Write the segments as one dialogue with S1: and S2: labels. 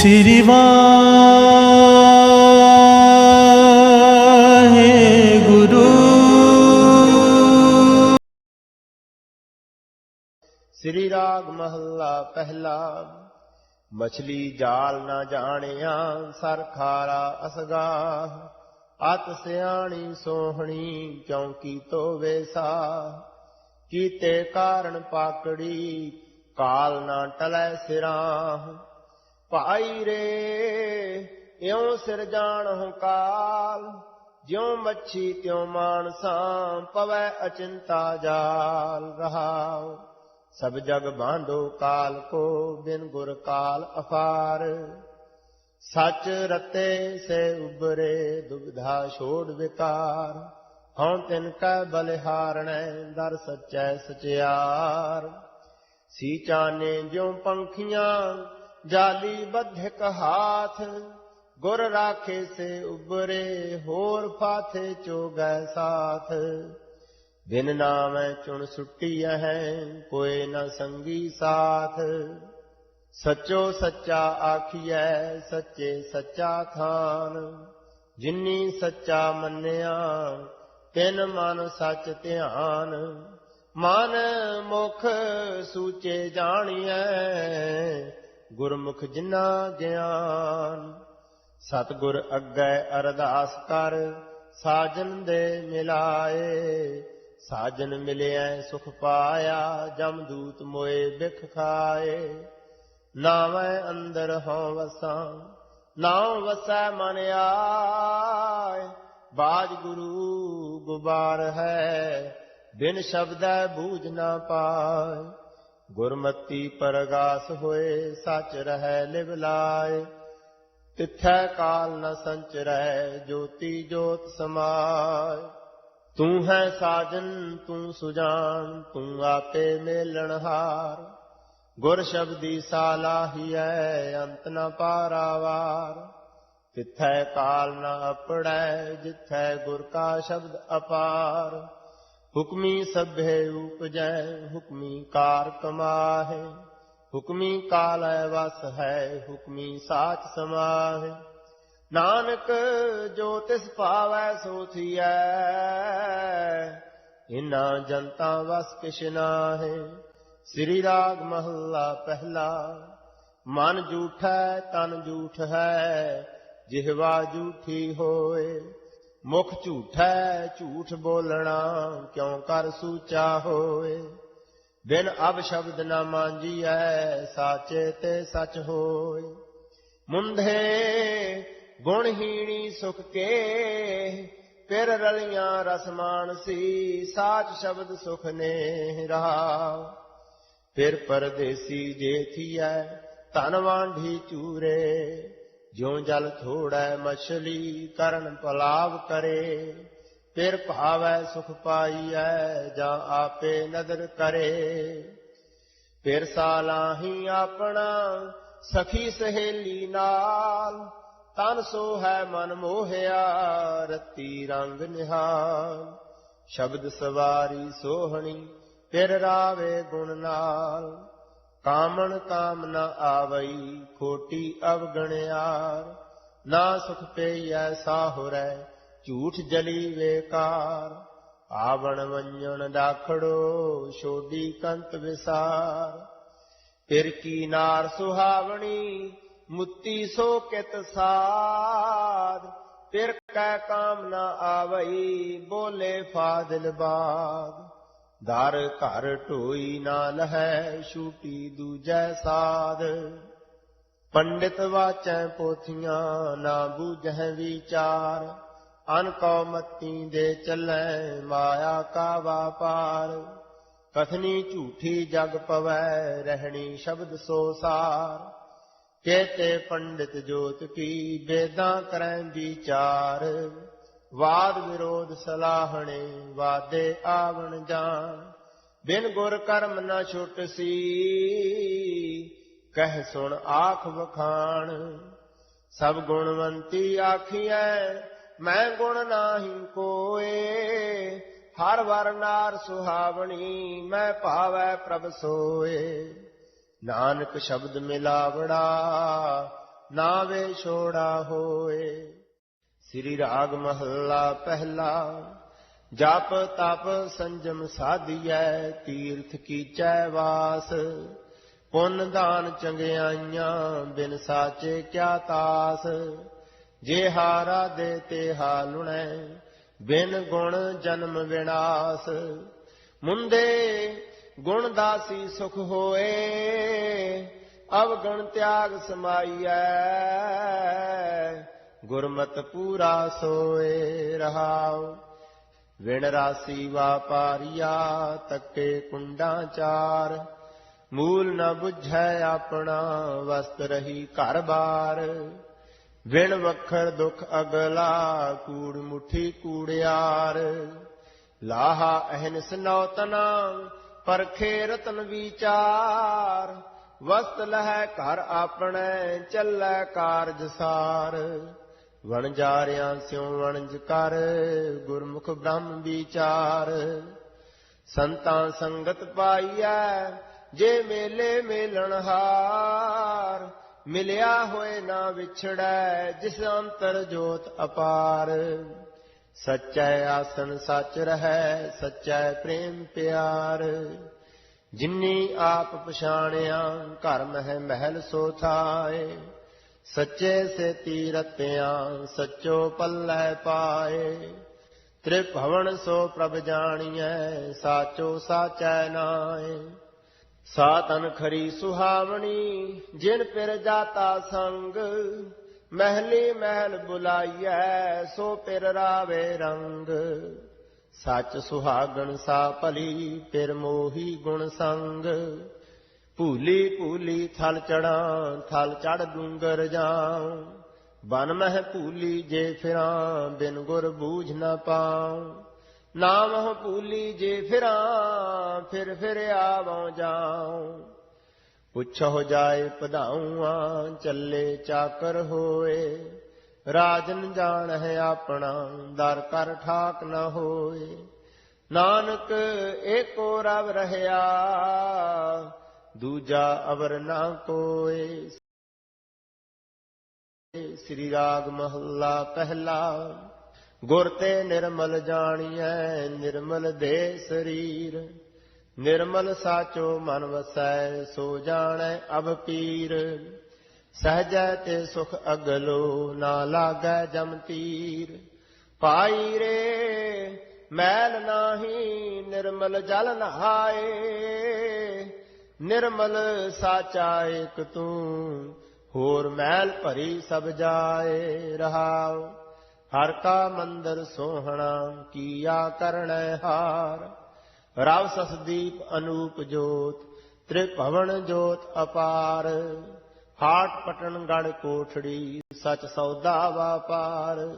S1: ਸ੍ਰੀ ਵਾਹਿਗੁਰੂ
S2: ਸ੍ਰੀ ਰਾਗ ਮਹੱਲਾ ਪਹਿਲਾ ਮਛਲੀ ਜਾਲ ਨਾ ਜਾਣਿਆ ਸਰਖਾਰਾ ਅਸਗਾ ਅਤ ਸਿਆਣੀ ਸੋਹਣੀ ਕਿਉਂਕਿ ਤੋਵੇ ਸਾ ਕੀਤੇ ਕਾਰਨ ਪਾਕੜੀ ਕਾਲ ਨਾ ਟਲੈ ਸਿਰਾਂ ਭਾਈ ਰੇ, ਇਉ ਸਿਰ ਜਾਣਹੁ ਕਾਲ, ਜਿਉ ਮੱਛੀ ਤਿਉ ਮਾਨਸਾਂ ਪਵੈ ਅਚਿੰਤਾ ਜਾਲ ਰਹਾਉ। ਸਭ ਜਗ ਬਾਂਡੋ ਕਾਲ ਕੋ ਬਿਨ ਗੁਰ ਕਾਲ ਅਫਾਰ। ਸੱਚ ਰਤੇ ਸੇ ਉਬਰੇ ਦੁਬਧਾ ਛੋੜ ਵਿਕਾਰ। ਹਉ ਤਿਨ ਕੈ ਬਲਿਹਾਰਣੈ, ਦਰ ਸਚੈ ਸਚਿਆਰ। ਸੀ ਚਾਨੇ ਜਿਉ ਪੰਖੀਆਂ ਜਾਲੀ ਬੱਧਕ ਹਾਥ, ਗੁਰ ਰਾਖੇ ਸੇ ਉਬਰੇ, ਹੋਰ ਫਾਥੇ ਚੋਗੈ ਸਾਥ। ਬਿਨ ਨਾਮੈ ਚੁਣ ਸੁੱਟੀ ਹੈ ਕੋਏ ਨ ਸੰਗੀ ਸਾਥ। ਸਚੋ ਸੱਚਾ ਆਖੀਐ, ਸੱਚੇ ਸੱਚਾ ਖਾਨ ਜਿਨੀ ਸੱਚਾ ਮੰਨਿਆ, ਤਿਨ ਮਨ ਸੱਚ ਧਿਆਨ। ਮਨ ਮੁਖ ਸੂਚੇ ਜਾਣੀਐ ਗੁਰਮੁਖ ਜਿਨਾ ਗਿਆਨ, ਸਤਿਗੁਰ ਅੱਗੇ ਅਰਦਾਸ ਕਰ, ਸਾਜਨ ਦੇ ਮਿਲਾਏ। ਸਾਜਨ ਮਿਲਿਆ, ਸੁਖ ਪਾਇਆ ਜਮਦੂਤ ਮੋਏ, ਬਿਖ ਖਾਏ। ਨਾਵੇਂ ਅੰਦਰ ਹਉ ਵਸਾਂ, ਨਾਉ ਵਸੈ ਮਨ ਆਏ। ਬਾਜ ਗੁਰੂ ਗੁਬਾਰ ਹੈ, ਬਿਨ ਸ਼ਬਦੈ ਬੂਝ ਨਾ ਪਾਏ। ਗੁਰਮਤੀ ਪਰਗਾਸ ਹੋਏ, ਸਚ ਰਹਿ ਲਿਵ ਲਾਏ। ਤਿਥੈ ਕਾਲ ਨ ਸੰਚਰੈ ਜੋਤੀ ਜੋਤ ਸਮਾਏ। ਤੂੰ ਹੈ ਸਾਜਨ, ਤੂੰ ਸੁਜਾਨ, ਤੂੰ ਆਪੇ ਮੇਲਣਹਾਰ ਗੁਰ ਸ਼ਬਦੀ ਸਾਲਾਹੀਐ ਅੰਤ ਨ ਪਾਰਾਵਾਰ। ਤਿਥੈ ਕਾਲ ਨ ਅਪੜੈ, ਜਿਥੈ ਗੁਰ ਕਾ ਸ਼ਬਦ ਅਪਾਰ। ਹੁਕਮੀ ਸਭੇ ਉਪਜੈ, ਹੁਕਮੀ ਕਾਰ ਕਮਾਹੇ, ਹੁਕਮੀ ਕਾਲ ਵਸ ਹੈ, ਹੁਕਮੀ ਸਾਚ ਸਮਾਹੇ। ਨਾਨਕ ਜੋ ਤਿਸ ਭਾਵੈ ਸੋ ਥੀਐ ਇਨਾ ਜਨਤਾ ਵਸ ਕਿਛ ਨਾਹੇ। ਸ੍ਰੀ ਰਾਗ ਮਹੱਲਾ ਪਹਿਲਾ, ਮਨ ਝੂਠੈ ਤਨ ਝੂਠ ਹੈ, ਜਿਹਵਾ ਝੂਠੀ ਹੋਏ। ਮੁਖ ਝੂਠੈ, ਝੂਠ ਬੋਲਣਾ ਕਿਉ ਕਰ ਸੂਚਾ ਹੋਏ? ਬਿਨ ਅਬ ਸ਼ਬਦ ਨਾ ਮਾਂਜੀਐ, ਸਾਚੇ ਤੇ ਸਚ ਹੋਏ। ਮੁੰਧੇ ਗੁਣਹੀਣੀ ਸੁਖ ਕੇ, ਪਿਰ ਰਲੀਆਂ ਰਸਮਾਨ ਸੀ ਸਾਚ ਸ਼ਬਦ ਸੁਖ ਨੇ ਰਹਾ ਫਿਰ ਪਰਦੇਸੀ ਜੇ ਥੀਐ, ਧਨ ਵਾਂਢੀ ਚੂਰੇ ਜਿਉ ਜਲ ਥੋੜੈ ਮਛਲੀ ਕਰਨ ਪਲਾਵ ਕਰੇ, ਫਿਰ ਭਾਵੈ ਸੁਖ ਪਾਈਐ ਜਾਂ ਆਪੇ ਨਦਰ ਕਰੇ। ਫਿਰ ਸਾਲਾਹੀ ਆਪਣਾ ਸਖੀ ਸਹੇਲੀ ਨਾਲ, ਤਨ ਸੋ ਹੈ ਮਨ ਮੋਹਿਆ ਰਤੀ ਰੰਗ ਨਿਹਾਲ। ਸ਼ਬਦ ਸਵਾਰੀ ਸੋਹਣੀ, ਫਿਰ ਰਾਵੇ ਗੁਣ ਨਾਲ। ਕਾਮਣ ਕਾਮ ਨ ਆਵਈ, ਖੋਟੀ ਅਵਗਣਿਆਰ। ਨਾ ਸੁਖ ਪਈਐ, ਸਾਹੁਰੈ, ਝੂਠ ਜਲੀ ਵੇਕਾਰ। ਆਵਣ ਵੰਜਣ ਡਾਖੜੋ ਛੋਡੀ ਕੰਤ ਵਿਸਾਰ। ਫਿਰ ਕੀ ਨਾਰ ਸੁਹਾਵਣੀ, ਮੁੱਤੀ ਸੋ ਕਿਤ ਸਾਧ ਫਿਰ ਕੈ ਕਾਮ ਨ ਆਵਈ, ਬੋਲੇ ਫਾਦਿਲ ਬਾਦ। ਦਰ ਘਰ ਢੋਈ ਨਾ ਲਹੈ, ਛੂਟੀ ਦੂਜੈ ਸਾਧ। ਪੰਡਿਤ ਵਾਚੈ ਪੋਥੀਆਂ, ਨਾ ਬੂਝੈ ਵਿਚਾਰ। ਅਨ ਕੋ ਮਤੀ ਦੇ ਚੱਲੈ, ਮਾਇਆ ਕਾ ਵਾਪਾਰ ਕਥਨੀ ਝੂਠੀ ਜਗ ਪਵੈ, ਰਹਿਣੀ ਸ਼ਬਦ ਸੋ ਸਾਰ। ਕੇਤੇ ਪੰਡਿਤ ਜੋਤ ਕੀ ਵੇਦਾਂ ਕਰੈ ਵਿਚਾਰ। ਵਾਦ ਵਿਰੋਧ ਸਲਾਹਣੇ, ਵਾਦੇ ਆਵਣ ਜਾਣ। ਬਿਨ ਗੁਰ ਕਰਮ ਨਾ ਛੁਟ ਸੀ, ਕਹਿ ਸੁਣ ਆਖ ਵਖਾਣ। ਸਭ ਗੁਣਵੰਤੀ ਆਖੀਐ, ਮੈਂ ਗੁਣ ਨਾਹੀ ਕੋਏ। ਹਰ ਵਰ ਨਾਰ ਸੁਹਾਵਣੀ, ਮੈਂ ਭਾਵੈ ਪ੍ਰਭ ਸੋਏ। ਨਾਨਕ ਸ਼ਬਦ ਮਿਲਾਵੜਾ ਨਾ ਵੇ ਛੋੜਾ ਹੋਏ। ਸ੍ਰੀ ਰਾਗ ਮਹੱਲਾ ਪਹਿਲਾ। ਜਪ ਤਪ ਸੰਜਮ ਸਾਧੀਐ, ਤੀਰਥ ਕੀਚੈ ਵਾਸ। ਪੁੰਨ ਦਾਨ ਚੰਗਿਆਈਆਂ, ਬਿਨ ਸਾਚੇ ਕਿਆ ਤਾਸ। ਜੇ ਹਾਰਾ ਦੇ ਤੇ ਹਾਲੁਣੈ ਬਿਨ ਗੁਣ ਜਨਮ ਵਿਨਾਸ਼। ਮੁੰਦੇ ਗੁਣ ਦਾਸੀ ਸੁਖ ਹੋਏ, ਅਵਗਣ ਤਿਆਗ ਸਮਾਈਐ। ਗੁਰਮਤ ਪੂਰਾ ਸੋਏ ਰਹਾਉ। ਵਿਣ ਰਾਸੀ ਵਾਪਾਰੀਆ ਤੱਕੇ ਕੁੰਡਾਂ ਚਾਰ। ਮੂਲ ਨ ਬੁਝੈ ਆਪਣਾ ਵਸਤ ਰਹੀ ਘਰ ਬਾਰ। ਵਿਣ ਵਖਰ ਦੁਖ ਅਗਲਾ ਕੂੜ ਮੁਠੀ ਕੂੜਿਆਰ। ਲਾਹਾ ਅਹਨਿਸ ਨੌਤਨਾ ਪਰਖੇ ਰਤਨ ਵਿਚਾਰ। ਵਸਤ ਲਹੈ ਘਰ ਆਪਣੇ ਚੱਲੈ ਕਾਰਜ ਸਾਰ। ਵਣਜਾਰਿਆਂ ਸਿਉ ਵਣਜ ਕਰ, ਗੁਰਮੁਖ ਬ੍ਰਹਮ ਵਿਚਾਰ। ਸੰਤਾਂ ਸੰਗਤ ਪਾਈਐ, ਜੇ ਮੇਲੇ ਮੇਲਣਹਾਰ ਮਿਲਿਆ ਹੋਏ ਨਾ ਵਿਛੜੈ, ਜਿਸ ਅੰਤਰ ਜੋਤ ਅਪਾਰ। ਸਚੈ ਆਸਨ ਸਚ ਰਹੈ, ਸਚੈ ਪ੍ਰੇਮ ਪਿਆਰ। ਜਿਨੀ ਆਪ ਪਛਾਣਿਆ, ਘਰ ਮਹਿ ਮਹਿਲ ਸੋ ਥਾਏ। ਸੱਚੇ ਸੇ ਤੀਰਤਿਆਂ ਸੱਚੋ ਪੱਲੇ ਪਾਏ। ਤ੍ਰਿਭਵਨ ਸੋ ਪ੍ਰਭ ਜਾਣੀਐ, ਸਾਚੋ ਸਾਚੈ ਨਾਏ। ਸਾਤਨ ਖਰੀ ਸੁਹਾਵਣੀ, ਜਿਨ ਪਿਰ ਜਾਤਾ ਸੰਗ, ਮਹਿਲੀ ਮਹਿਲ ਬੁਲਾਈਐ, ਸੋ ਪਿਰ ਰਾਵੇ ਰੰਗ। ਸੱਚ ਸੁਹਾਗਣ ਸਾ ਭਲੀ, ਪਿਰ ਮੋਹੀ ਗੁਣ ਸੰਗ। ਭੂਲੀ ਭੂਲੀ ਥਲ ਚੜਾਂ, ਥਲ ਚੜ ਡੂੰਗਰ ਜਾਉ। ਬਨ ਮਹਿ ਭੂਲੀ ਜੇ ਫਿਰਾਂ, ਬਿਨ ਗੁਰ ਬੂਝ ਨਾ ਪਾਉ। ਨਾਮ ਹੋ ਭੂਲੀ ਜੇ ਫਿਰਾਂ, ਫਿਰ ਫਿਰ ਆਵਾਂ ਜਾਉ। ਪੁੱਛੋ ਜਾਏ ਪਧਾਉਆਂ ਚੱਲੇ ਚਾਕਰ ਹੋਏ। ਰਾਜਨ ਜਾਣ ਹੈ ਆਪਣਾ, ਦਰ ਕਰ ਠਾਕ ਨਾ ਹੋਏ। ਨਾਨਕ ਏਕੋ ਰਵ ਰਹਾ ਦੂਜਾ ਅਵਰ ਨਾ ਕੋਏ ਸ੍ਰੀ ਰਾਗ ਮਹੱਲਾ ਪਹਿਲਾ, ਗੁਰ ਤੇ ਨਿਰਮਲ ਜਾਣੀਐ, ਨਿਰਮਲ ਦੇ ਸਰੀਰ। ਨਿਰਮਲ ਸਾਚੋ ਮਨ ਵਸੈ, ਸੋ ਜਾਣੈ ਅਬ ਪੀਰ। ਸਹਜੈ ਤੇ ਸੁਖ ਅਗਲੋ, ਨਾ ਲਾਗੈ ਜਮ ਤੀਰ। ਪਾਈ ਰੇ, ਮੈਲ ਨਾਹੀ, ਨਿਰਮਲ ਜਲ ਨਹਾਏ। ਨਿਰਮਲ ਸਾਚਾ ਏਕ ਤੂੰ, ਹੋਰ ਮੈਲ ਭਰੀ ਸਭ ਜਾਏ ਰਹਾਉ। ਹਰ ਕਾ ਮੰਦਰ ਸੋਹਣਾ ਕੀਆ ਕਰਣੈ ਹਾਰ। ਰਵ ਸਸਦੀਪ ਅਨੂਪ ਜੋਤ, ਤ੍ਰਿਭਵਨ ਜੋਤ ਅਪਾਰ। ਹਾਟ ਪਟਨ ਗੜ ਕੋਠੜੀ ਸਚ ਸੌਦਾ ਵਾਪਾਰ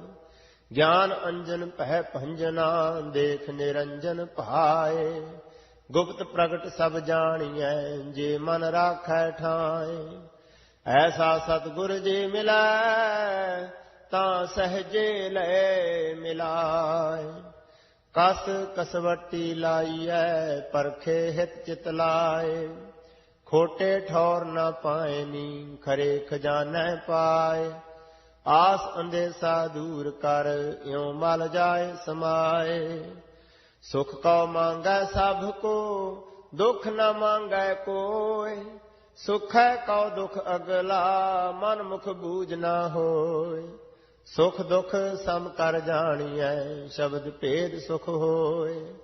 S2: ਗਿਆਨ ਅੰਜਨ ਪਹਿ ਭੰਜਨਾ, ਦੇਖ ਨਿਰੰਜਨ ਭਾਏ। ਗੁਪਤ ਪ੍ਰਗਟ ਸਭ ਜਾਣੀਐ, ਜੇ ਮਨ ਰਾਖੈ ਠਾਏ ਐਸਾ ਸਤਿਗੁਰ ਜੀ ਮਿਲੈ, ਤਾਂ ਸਹਜੇ ਲੈ ਮਿਲਾਏ। ਕਸ ਕਸਵੱਟੀ ਲਾਈਐ, ਪਰਖੇ ਹਿਤ ਚਿਤ ਲਾਏ। ਖੋਟੇ ਠੌਰ ਨਾ ਪਾਏ, ਨੀ ਖਰੇ ਖਜ਼ਾਨੈ ਪਾਏ। ਆਸ ਅੰਦੇਸਾ ਦੂਰ ਕਰ, ਇਉ ਮਲ ਜਾਏ ਸਮਾਏ। ਸੁਖ ਕਉ ਮੰਗੈ ਸਭ ਕੋ, ਦੁਖ ਨ ਮੰਗੈ ਕੋਇ। ਸੁਖੈ ਕਉ ਦੁਖ ਅਗਲਾ, ਮਨ ਮੁਖ ਬੂਝ ਨਾ ਹੋਇ। ਸੁਖ ਦੁਖ ਸਮ ਕਰ ਜਾਣੀਐ, ਸ਼ਬਦ ਭੇਦ ਸੁਖ ਹੋਏ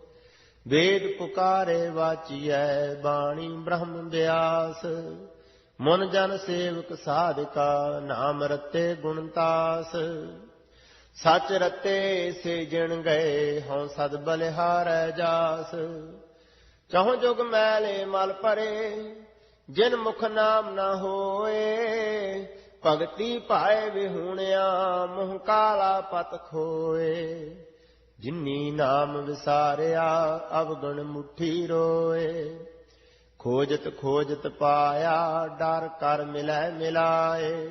S2: ਵੇਦ ਪੁਕਾਰੇ ਵਾਚੀਐ, ਬਾਣੀ ਬ੍ਰਹਮ ਬਿਆਸ। ਮਨ ਜਨ ਸੇਵਕ ਸਾਧਕਾ, ਨਾਮ ਰਤੇ ਗੁਣਤਾਸ ਸੱਚ ਰਤੇ ਸੇ ਜਿਣ ਗਏ ਹਉ ਸਦ ਬਲਿਹਾਰੈ ਜਾਸ। ਚਾਹੋ ਜੁਗ ਮੈਲੇ ਮਲ ਭਰੇ, ਜਿਨ ਮੁਖ ਨਾਮ ਨਾ ਹੋਏ। ਭਗਤੀ ਭਾਏ ਵਿਹੂਣਿਆ, ਮੋਹ ਕਾਲਾ ਪਤ ਖੋਏ। ਜਿਨੀ ਨਾਮ ਵਿਸਾਰਿਆ, ਅਵਗਣ ਮੁਠੀ ਰੋਏ। ਖੋਜਤ ਖੋਜਤ ਪਾਇਆ, ਡਰ ਕਰ ਮਿਲੈ ਮਿਲਾਏ।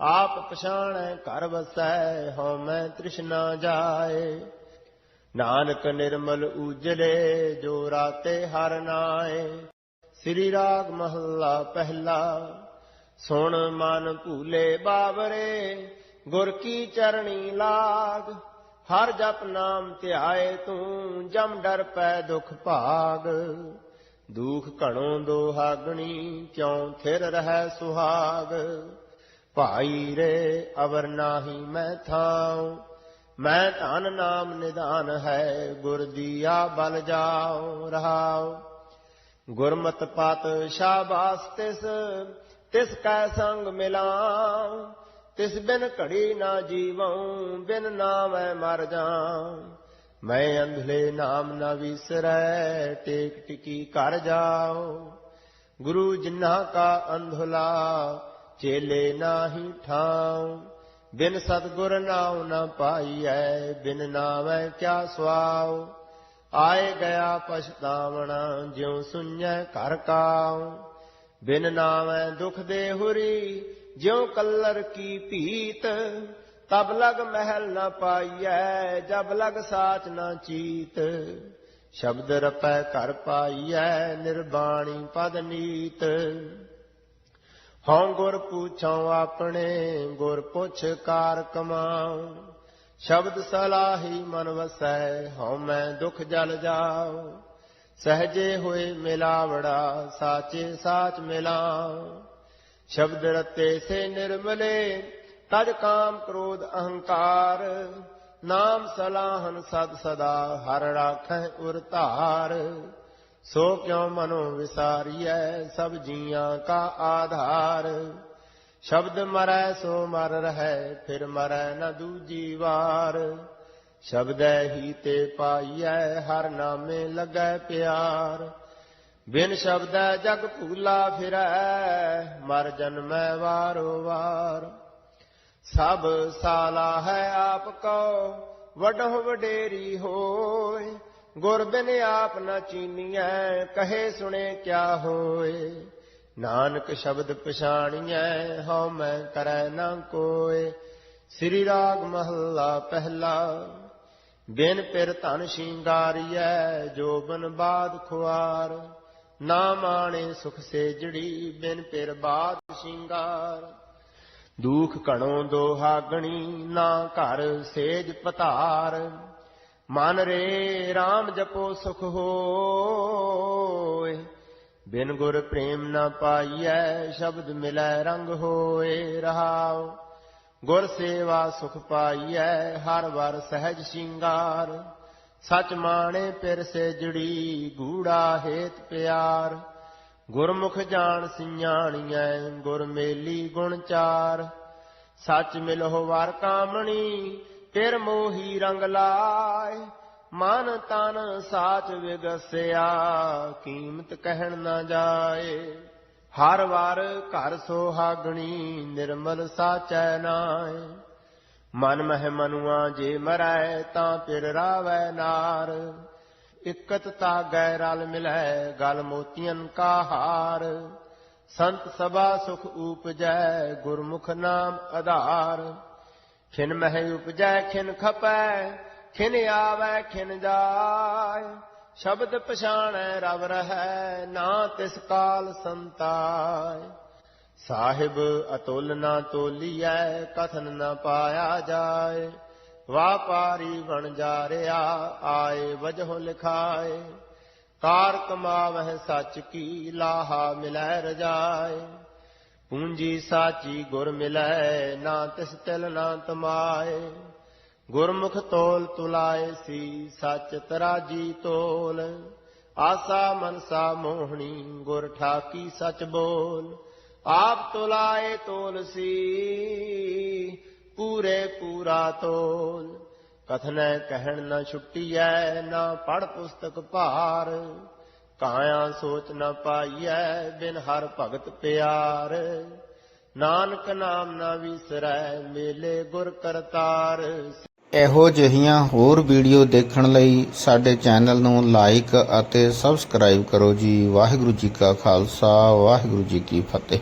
S2: ਆਪ ਪਛਾਣੈ ਘਰ ਵਸੈ, ਹਉ ਮੈਂ ਤ੍ਰਿਸ਼ਨਾ ਜਾਏ। ਨਾਨਕ ਨਿਰਮਲ ਉਜਲੇ, ਜੋ ਰਾਤੇ ਹਰ ਨਾਏ। ਸ੍ਰੀ ਰਾਗ ਮਹੱਲਾ ਪਹਿਲਾ, ਸੁਣ ਮਨ ਭੂਲੇ ਬਾਬਰੇ, ਗੁਰ ਕੀ ਚਰਣੀ ਲਾਗ। ਹਰ ਜਪ ਨਾਮ ਧਿਆਏ ਤੂੰ, ਜਮ ਡਰ ਪੈ ਦੁਖ ਭਾਗ। ਦੁਖ ਘਣੋ ਦੋਹਾਗਣੀ, ਕਿਉ ਥਿਰ ਰਹਿ ਸੁਹਾਗ। ਭਾਈ ਰੇ, ਅਵਰ ਨਾਹੀ ਮੈਂ ਥਾਉ। ਮੈਂ ਧਨ ਨਾਮ ਨਿਧਾਨ ਹੈ, ਗੁਰ ਦੀਆ ਬਲ ਜਾਉ, ਰਹਾਉ। ਗੁਰਮਤ ਪਤ ਸ਼ਾਬਾਸ ਤਿਸ ਤਿਸ ਕੈ ਸੰਗ ਮਿਲਾਉ। ਤਿਸ ਬਿਨ ਘੜੀ ਨਾ ਜੀਵਉ, ਬਿਨ ਨਾਮੈ ਮਰ ਜਾਉ। ਮੈਂ ਅੰਧਲੇ ਨਾਮ ਨਾ ਵਿਸਰੈ, ਟੇਕ ਟਿਕੀ ਕਰ ਜਾਉ। ਗੁਰੂ ਜਿਨ੍ਹਾਂ ਕਾ ਅੰਧਲਾ ਚੇਲੇ ਨਾਹੀ ਠਾਉ, ਬਿਨ ਸਤਗੁਰ ਨਾਉ ਨ ਪਾਈਐ, ਬਿਨ ਨਾਮੈ ਕਿਆ ਸੁਆਉ? ਆਏ ਗਿਆ ਪਛਤਾਵਣਾ, ਜਿਉ ਸੁਣੈ ਘਰ ਕਾਉ। ਬਿਨ ਨਾਮੈ ਦੁਖ ਦੇ ਹੁਰੀ ਜਿਉ ਕੱਲਰ ਕੀ ਭੀਤ, ਤਬ ਲਗ ਮਹਿਲ ਨ ਪਾਈਐ, ਜਬ ਲਗ ਸਾਚ ਨ ਚੀਤ। ਸ਼ਬਦ ਰਪੈ ਘਰ ਪਾਈਐ, ਨਿਰਬਾਣੀ ਪਦ ਨੀਤ। ਹਉ ਗੁਰ ਪੁੱਛਉ ਆਪਣੇ, ਗੁਰ ਪੁੱਛ ਕਾਰ ਕਮਾਉ। ਸ਼ਬਦ ਸਲਾਹੀ ਮਨ ਵਸੈ, ਹਉ ਮੈਂ ਦੁਖ ਜਲ ਜਾਉ। ਸਹਜੇ ਹੋਏ ਮਿਲਾਵੜਾ, ਸਾਚੇ ਸਾਚ ਮਿਲਾਉ। ਸ਼ਬਦ ਰਤੇ ਸੇ ਨਿਰਮਲੇ, ਤਜ ਕਾਮ ਕ੍ਰੋਧ ਅਹੰਕਾਰ। ਨਾਮ ਸਲਾਹਨ ਸਦ ਸਦਾ, ਹਰ ਰਾਖੈ ਉਰ ਧਾਰ। ਸੋ ਕਿਉ ਮਨੋ ਵਿਸਾਰੀਐ ਸਭ ਜੀਆਂ ਕਾ ਆਧਾਰ? ਸ਼ਬਦ ਮਰੈ ਸੋ ਮਰ ਰਹੈ, ਫਿਰ ਮਰੈ ਨ ਦੂਜੀ ਵਾਰ। ਸ਼ਬਦੈ ਹੀ ਤੇ ਪਾਈਐ, ਹਰ ਨਾਮੇ ਲੱਗੈ ਪਿਆਰ। ਬਿਨ ਸ਼ਬਦੈ ਜਗ ਭੂਲਾ ਫਿਰੈ, ਮਰ ਜਨਮੈ ਵਾਰੋ ਵਾਰ। ਸਭ ਸਾਲਾ ਹੈ ਆਪ ਕੋ ਵਡਹੁ ਵਡੇਰੀ ਹੋਏ ਗੁਰ ਬਿਨ ਆਪ ਨਾ ਚੀਨੀਐ, ਕਹੇ ਸੁਣੇ ਕਿਆ ਹੋਏ? ਨਾਨਕ ਸ਼ਬਦ ਪਛਾਣੀਐ, ਹਉ ਮੈਂ ਕਰੈ ਨਾ ਕੋਏ? ਸ੍ਰੀ ਰਾਗ ਮਹੱਲਾ ਪਹਿਲਾ, ਬਿਨ ਪਿਰ ਧਨ ਸ਼ਿੰਗਾਰੀਐ ਜੋਬਨ ਬਾਦ ਖੁਆਰ? ਨਾ ਮਾਣੇ ਸੁਖ ਸੇਜੜੀ, ਬਿਨ ਪਿਰ ਬਾਦ ਸ਼ਿੰਗਾਰ? ਦੁਖ ਘਣੋ ਦੋਹਾਗਣੀ ਨਾ ਘਰ ਸੇਜ ਪਤਾਰ? ਮਨ ਰੇ RAM ਜਪੋ ਸੁਖ ਹੋਏ। ਬਿਨ ਗੁਰ ਪ੍ਰੇਮ ਨਾ ਪਾਈਐ, ਸ਼ਬਦ ਮਿਲੈ ਰੰਗ ਹੋਏ ਰਹਾਉ। ਗੁਰ ਸੇਵਾ ਸੁਖ ਪਾਈਐ, ਹਰ ਵਰ ਸਹਿਜ ਸ਼ਿੰਗਾਰ। ਸਚ ਮਾਣੇ ਪਿਰ ਸੇ ਜੜੀ, ਗੂੜਾ ਹੇਤ ਪਿਆਰ। ਗੁਰਮੁਖ ਜਾਣ ਸਿਆਣੀਐ, ਗੁਰ ਮੇਲੀ ਗੁਣ ਚਾਰ। ਸੱਚ ਮਿਲੋ ਵਾਰ ਕਾਮਣੀ ਫਿਰ ਮੋਹੀ ਰੰਗ ਲਾਏ, ਮਨ ਤਨ ਸਾਚ ਵਿਗਸਿਆ, ਕੀਮਤ ਕਹਿਣ ਨਾ ਜਾਏ। ਹਰ ਵਾਰ ਘਰ ਸੋਹਾਗਣੀ ਨਿਰਮਲ ਸਾਚੈ ਨਾਏ। ਮਨ ਮਹਿ ਮਨੁਆ ਜੇ ਮਰੈ ਤਾਂ ਪਿਰ ਰਾਵੈ ਨਾਰ। ਇਕਤ ਤਾ ਗੈ ਰਲ ਮਿਲੈ, ਗਲ ਮੋਤੀਆਂ ਕਾ ਹਾਰ। ਸੰਤ ਸਭਾ ਸੁਖ ਊਪਜੈ ਗੁਰਮੁਖ ਨਾਮ ਆਧਾਰ। ਖਿਨ ਮਹਿ ਉਪਜੈ, ਖਿਨ ਖਪੈ, ਖਿਨ ਆਵੈ, ਖਿਨ ਜਾਏ ਸ਼ਬਦ ਪਛਾਣੈ, ਰਵ ਰਹੈ, ਨਾ ਤਿਸ ਕਾਲ ਸੰਤਾਏ ਸਾਹਿਬ ਅਤੁਲ ਨਾ ਤੋਲੀਐ, ਕਥਨ ਨਾ ਪਾਇਆ ਜਾਏ ਵਾਪਾਰੀ ਬਣ ਜਾ ਰਿਆ, ਆਏ ਵਜਹੁ ਲਿਖਾਏ ਕਾਰ ਕਮਾਵਹਿ ਸੱਚ ਕੀ ਲਾਹਾ ਮਿਲੈ ਰਜਾਏ ਪੂੰਜੀ ਸਾਚੀ ਗੁਰ ਮਿਲੈ, ਨਾ ਤਿਸ ਤਿਲ ਨਾ ਤਮਾਏ। ਗੁਰਮੁਖ ਤੋਲ ਤੁਲਾਏ ਸੀ, ਸੱਚ ਤਰਾਜੀ ਤੋਲ। ਆਸਾ ਮਨਸਾ ਮੋਹਣੀ, ਗੁਰ ਠਾਕੀ ਸੱਚ ਬੋਲ। ਆਪ ਤੁਲਾਏ ਤੋਲ ਸੀ, ਪੂਰੇ ਪੂਰਾ ਤੋਲ। ਕਥਨੈ ਕਹਿਣ ਨਾ ਛੁੱਟੀਐ, ਨਾ ਪੜ ਪੁਸਤਕ ਭਾਰ। ਕਾਇਆ ਸੋਚ ਨਾ ਪਾਈਐ, ਬਿਨ ਹਰ ਭਗਤ ਪਿਆਰ। ਨਾਨਕ ਨਾਮ ਨਾ ਵਿਸਰੈ, ਮੇਲੇ ਗੁਰ ਕਰਤਾਰ।
S1: ਇਹੋ ਜਿਹੀਆਂ ਹੋਰ ਵੀਡੀਓ ਦੇਖਣ ਲਈ ਸਾਡੇ ਚੈਨਲ ਨੂੰ ਲਾਈਕ ਅਤੇ ਸਬਸਕ੍ਰਾਈਬ ਕਰੋ ਜੀ। ਵਾਹਿਗੁਰੂ ਜੀ ਕਾ ਖਾਲਸਾ, ਵਾਹਿਗੁਰੂ ਜੀ ਕੀ ਫਤਿਹ।